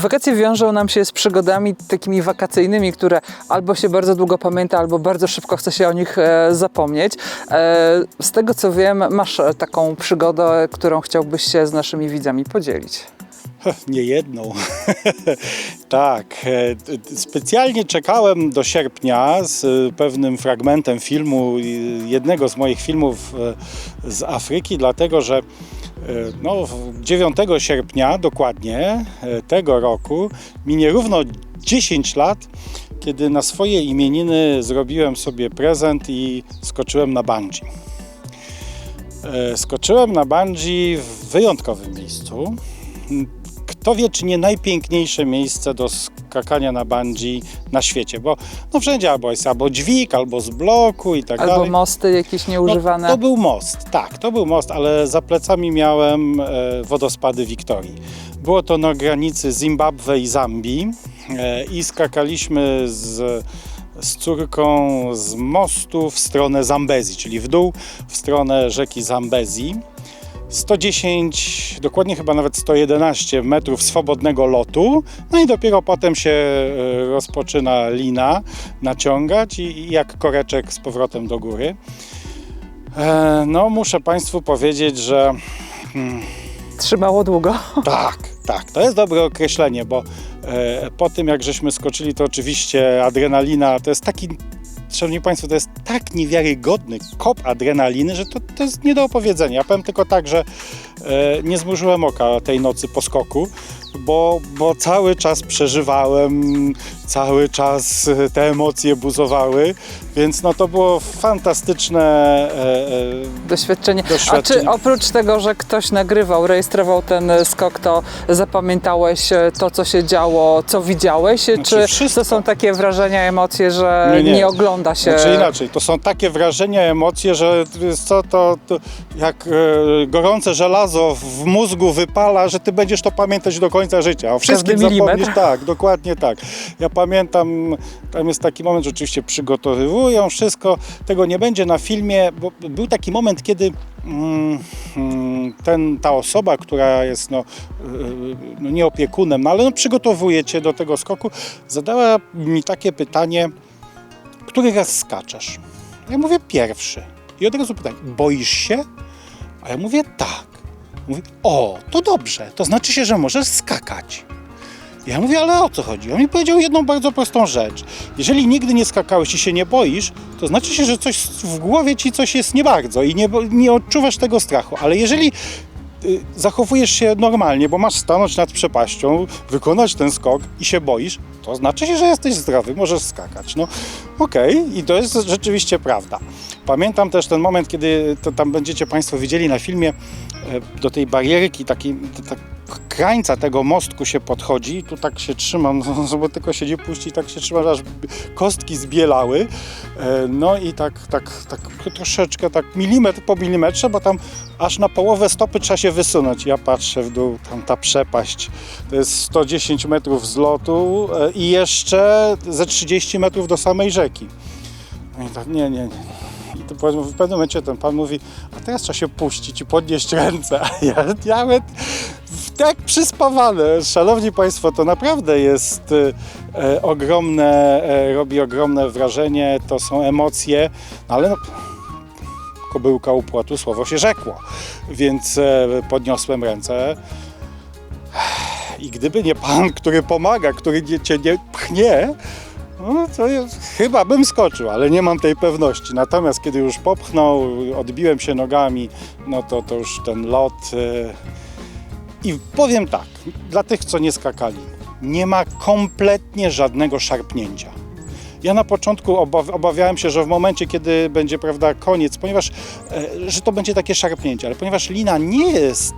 Wakacje wiążą nam się z przygodami takimi wakacyjnymi, które albo się bardzo długo pamięta, albo bardzo szybko chce się o nich e, zapomnieć. E, z tego co wiem, masz e, taką przygodę, którą chciałbyś się z naszymi widzami podzielić. Nie jedną. tak. Specjalnie czekałem do sierpnia z pewnym fragmentem filmu, jednego z moich filmów z Afryki, dlatego że no, w- 9 sierpnia dokładnie e, tego roku minie równo 10 lat, kiedy na swoje imieniny zrobiłem sobie prezent i skoczyłem na bungee. E, Skoczyłem na bungee w wyjątkowym miejscu. Kto wie, czy nie najpiękniejsze miejsce do skakania na bungee na świecie, bo no wszędzie albo jest albo dźwig, albo z bloku i tak Albo dalej. mosty jakieś nieużywane. No, to był most, tak, to był most, ale za plecami miałem e, wodospady Wiktorii. Było to na granicy Zimbabwe i Zambii e, i skakaliśmy z, z córką z mostu w stronę Zambezji, czyli w dół w stronę rzeki Zambezji. 110, dokładnie chyba nawet 111 metrów swobodnego lotu, no i dopiero potem się e, rozpoczyna lina naciągać i, jak koreczek z powrotem do góry. E, No, muszę Państwu powiedzieć, że Trzymało długo. tak, tak, to jest dobre określenie, bo e, po tym jak żeśmy skoczyli, to oczywiście adrenalina to jest taki, szanowni Państwo, to jest tak niewiarygodny kop adrenaliny, że to, to jest nie do opowiedzenia. Ja powiem tylko tak, że e, nie zmrużyłem oka tej nocy po skoku, bo, bo cały czas przeżywałem, cały czas e, te emocje buzowały, więc no to było fantastyczne e, e, Doświadczenie. A Doświadczenie. czy oprócz tego, że ktoś nagrywał, rejestrował ten e, skok, to zapamiętałeś e, to, co się działo, co widziałeś? Znaczy czy wszystko. to są takie wrażenia, emocje, że Nie, nie, nie. Ogląda się? Znaczy inaczej, to są takie wrażenia, emocje, że co, to, to jak e, gorące żelazo w mózgu wypala, że ty będziesz to pamiętać do końca życia. O wszystkim milimetr. zapomnisz, tak, dokładnie tak. Ja pamiętam, tam jest taki moment, że oczywiście przygotowują wszystko, tego nie będzie na filmie, bo był taki moment, kiedy mm, mm, ten, ta osoba, która jest no, e, no nie opiekunem, no ale no, przygotowuje cię do tego skoku, zadała mi takie pytanie, który raz skaczesz? Ja mówię pierwszy. I od razu pytanie, boisz się? A ja mówię tak. Mówi, o, to dobrze, to znaczy się, że możesz skakać. Ja mówię, ale o co chodzi? On mi powiedział jedną bardzo prostą rzecz. Jeżeli nigdy nie skakałeś i się nie boisz, to znaczy się, że coś w głowie ci coś jest nie bardzo i nie, nie odczuwasz tego strachu. Ale jeżeli zachowujesz się normalnie, bo masz stanąć nad przepaścią, wykonać ten skok i się boisz, to znaczy się, że jesteś zdrowy, możesz skakać. No okej, i to jest rzeczywiście prawda. Pamiętam też ten moment, kiedy to tam będziecie Państwo widzieli na filmie, e, do tej barierki, takiej t- tak krańca tego mostku się podchodzi tu tak się trzymam, bo tylko się nie puści, tak się trzymam, aż kostki zbielały. E, No i tak, tak, tak troszeczkę, tak milimetr po milimetrze, bo tam aż na połowę stopy trzeba się wysunąć. Ja patrzę w dół, tam ta przepaść, to jest 110 metrów z lotu e, i jeszcze ze 30 metrów do samej rzeki. No i tak, nie, nie, nie. W pewnym momencie ten pan mówi, a teraz trzeba się puścić i podnieść ręce. A ja, ja nawet tak przyspawane. Szanowni Państwo, to naprawdę jest e, e, ogromne, e, robi ogromne wrażenie, to są emocje, no ale no, kobyłka u słowo się rzekło, więc e, podniosłem ręce. I gdyby nie pan, który pomaga, który nie, cię nie pchnie, no to ja, chyba bym skoczył, ale nie mam tej pewności. Natomiast kiedy już popchnął, odbiłem się nogami, no to, to już ten lot. e, I powiem tak, dla tych, co nie skakali, nie ma kompletnie żadnego szarpnięcia. Ja na początku obaw- obawiałem się, że w momencie, kiedy będzie prawda, koniec, ponieważ e, że to będzie takie szarpnięcie, ale ponieważ lina nie jest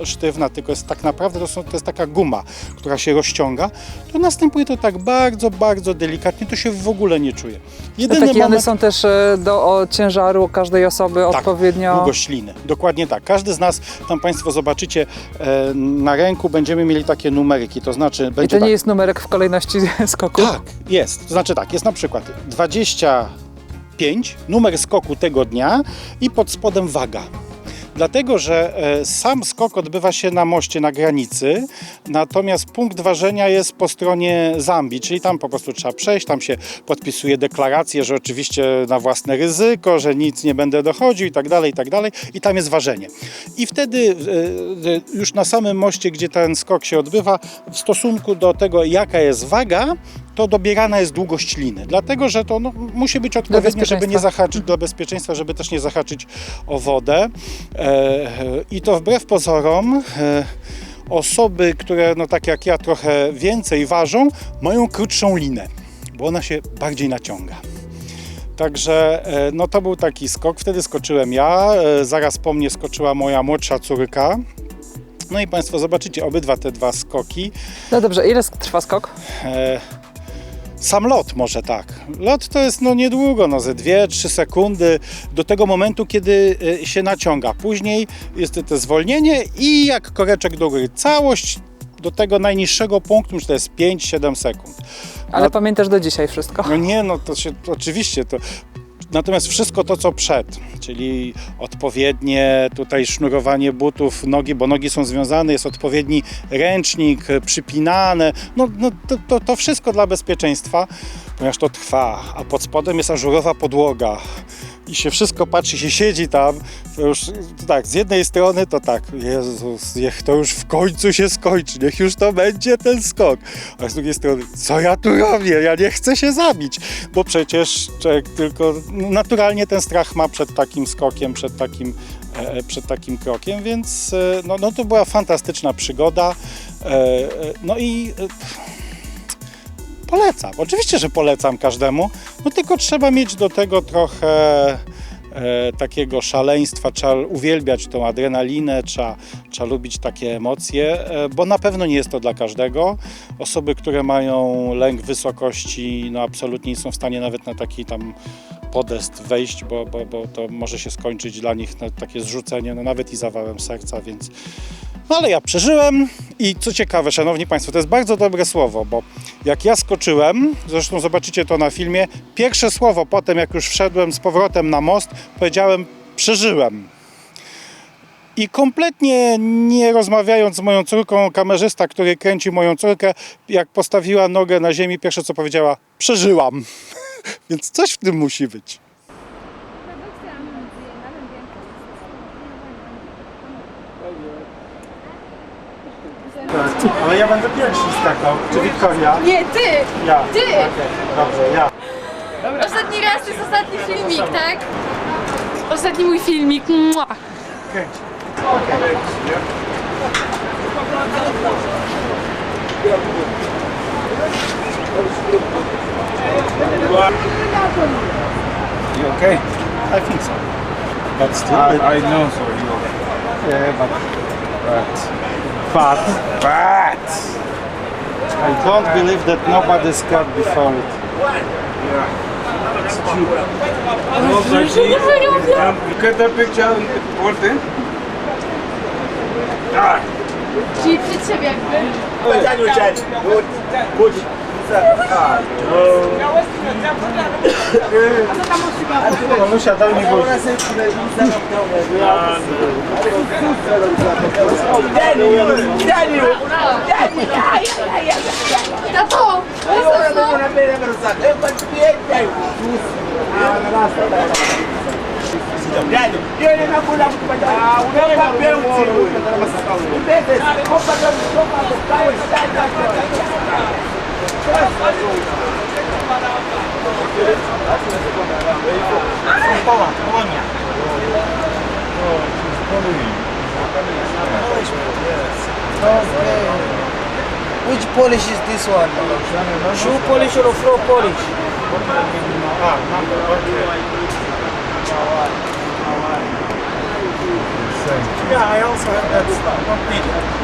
e, sztywna, tylko jest tak naprawdę to, są, to jest taka guma, która się rozciąga, to następuje to tak bardzo, bardzo delikatnie, to się w ogóle nie czuje. Jedyny takie one moment, są też e, do ciężaru każdej osoby Tak, odpowiednio. długość liny. Dokładnie tak. Każdy z nas, tam Państwo zobaczycie, na ręku będziemy mieli takie numeryki, to znaczy I będzie to nie tak, jest numerek w kolejności skoku? Tak, jest. To znaczy tak, jest na przykład 25, numer skoku tego dnia i pod spodem waga. Dlatego, że e, sam skok odbywa się na moście na granicy, natomiast punkt ważenia jest po stronie Zambii, czyli tam po prostu trzeba przejść, tam się podpisuje deklarację, że oczywiście na własne ryzyko, że nic nie będę dochodził i tak dalej, i tak dalej i tam jest ważenie. I wtedy e, e, już na samym moście, gdzie ten skok się odbywa, w stosunku do tego, jaka jest waga, to dobierana jest długość liny, dlatego że to no, musi być odpowiednio, żeby nie zahaczyć do bezpieczeństwa, żeby też nie zahaczyć o wodę. E, e, I to wbrew pozorom e, osoby, które no tak jak ja trochę więcej ważą, mają krótszą linę, bo ona się bardziej naciąga. Także e, no to był taki skok. Wtedy skoczyłem ja, e, zaraz po mnie skoczyła moja młodsza córka. No i Państwo zobaczycie obydwa te dwa skoki. No dobrze, ile trwa skok? E, Sam lot może tak. Lot to jest no niedługo, no ze 2-3 sekundy do tego momentu, kiedy e, się naciąga. Później jest to zwolnienie i jak koreczek do góry. Całość do tego najniższego punktu, że to jest 5-7 sekund. Ale No- pamiętasz do dzisiaj wszystko. No nie, no to się oczywiście to. Natomiast wszystko to, co przed, czyli odpowiednie tutaj sznurowanie butów, nogi, bo nogi są związane, jest odpowiedni ręcznik, przypinane, no, no to, to, to wszystko dla bezpieczeństwa, ponieważ to trwa, a pod spodem jest ażurowa podłoga i się wszystko patrzy, się siedzi tam, już tak, z jednej strony to tak, Jezus, niech to już w końcu się skończy, niech już to będzie ten skok, a z drugiej strony, co ja tu robię, ja nie chcę się zabić, bo przecież tylko no, naturalnie ten strach ma przed takim skokiem, przed takim, e, przed takim krokiem, więc e, no, no to była fantastyczna przygoda, e, e, no i e, polecam, oczywiście, że polecam każdemu, no tylko trzeba mieć do tego trochę e, takiego szaleństwa, trzeba uwielbiać tą adrenalinę, trzeba, trzeba lubić takie emocje, e, bo na pewno nie jest to dla każdego. Osoby, które mają lęk wysokości, no absolutnie nie są w stanie nawet na taki tam podest wejść, bo, bo, bo to może się skończyć dla nich takie zrzucenie, no nawet i zawałem serca, więc no ale ja przeżyłem i co ciekawe, szanowni państwo, to jest bardzo dobre słowo, bo jak ja skoczyłem, zresztą zobaczycie to na filmie, pierwsze słowo potem jak już wszedłem z powrotem na most, powiedziałem przeżyłem. I kompletnie nie rozmawiając z moją córką, kamerzysta, który kręci moją córkę, jak postawiła nogę na ziemi, pierwsze co powiedziała, przeżyłam. Więc coś w tym musi być. Ale ja będę pierwszy skakał. Czy Wiktoria? Nie, ty! Ja. Ty! Dobrze, ja. Ostatni raz to jest ostatni filmik, tak? Ostatni mój filmik. Mua. Kręć. You okay? I think so. But still, I, I know, so you yeah, but Right. But, but, I don't believe that nobody's cut before it. Yeah. It's Look at the picture, what's then? Ah! Czyli przed siebie jakby. Chodź, Good, good. Unaweza penzi. Unaweza penzi. Which polish is this one? Shoe polish or floor polish? Ah. Yeah, I also have that stuff.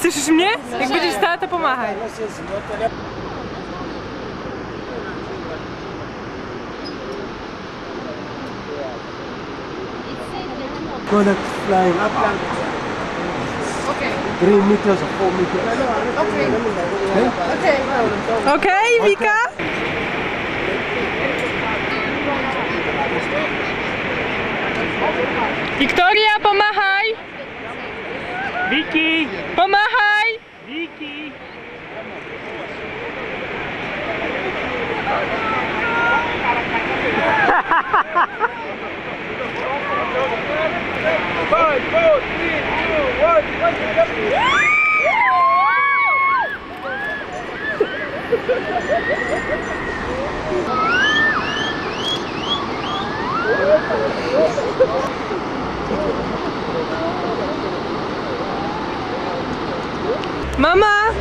Слышишь мне? Я буду стата помогать. Product flying up and three meters or four meters. Okay. Okay. Okay, Victoria, pomachaj! Vicky! Pomachaj! Vicky! Five, four, three, two, one, one, two, three. Mama!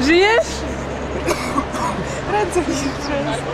Żyjesz? Ręce mi się trzęsą.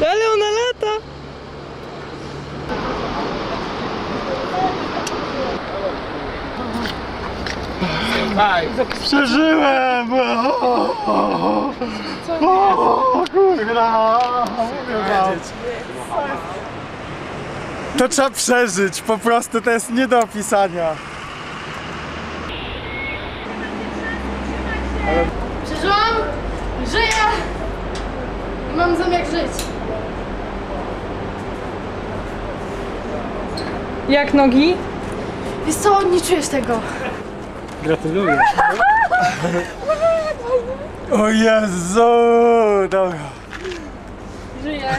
Ale ona lata! Przeżyłem! O, o, o, kurwa! Mówię wam. To trzeba przeżyć, po prostu to jest nie do opisania. Przeżyłam, żyję i mam zamiar żyć. Jak nogi? Wiesz co, nie czujesz tego. Gratuluję. O Jezu! Dobra. Żyję.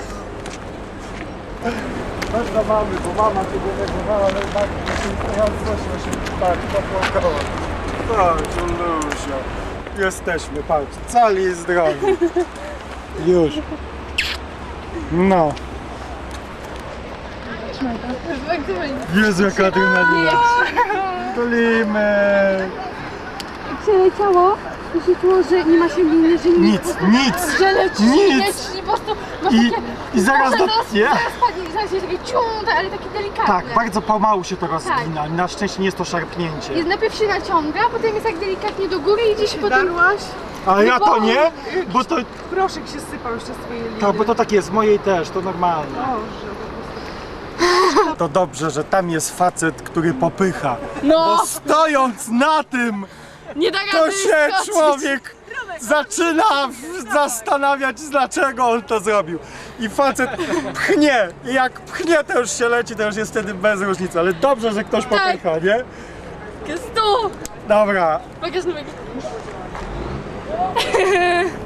Chodź do mamy, bo mama cię denerwowała, ale tak, ja proszę się tak, popłakała. Tak, Lusia. Jesteśmy, patrz, cali i zdrowi. Już. No. Jezu, jaka adrenalina. Golimy. Przeleciało i się czuło, że nie ma się liny, że nie Nic, nic. Że leci, Nic. leci i po prostu masz I, takie... i zaraz do... Zaraz, Nie? zaraz jest takie ale takie delikatne. Tak, bardzo pomału się to rozgina. Na szczęście nie jest to szarpnięcie. Jest, najpierw się naciąga, potem jest tak delikatnie do góry i gdzieś potem... A ja to nie, bo to, Proszek się sypał jeszcze z twojej liny. tak, bo to tak jest, mojej też, to normalne. To dobrze, że tam jest facet, który popycha. No! Bo stojąc na tym, Nie da to rady się skoczyć. człowiek zaczyna w- zastanawiać, dlaczego on to zrobił. I facet pchnie. I jak pchnie, to już się leci, to już jest wtedy bez różnicy. Ale dobrze, że ktoś popycha, nie? Jest tu! Dobra, Pokaż.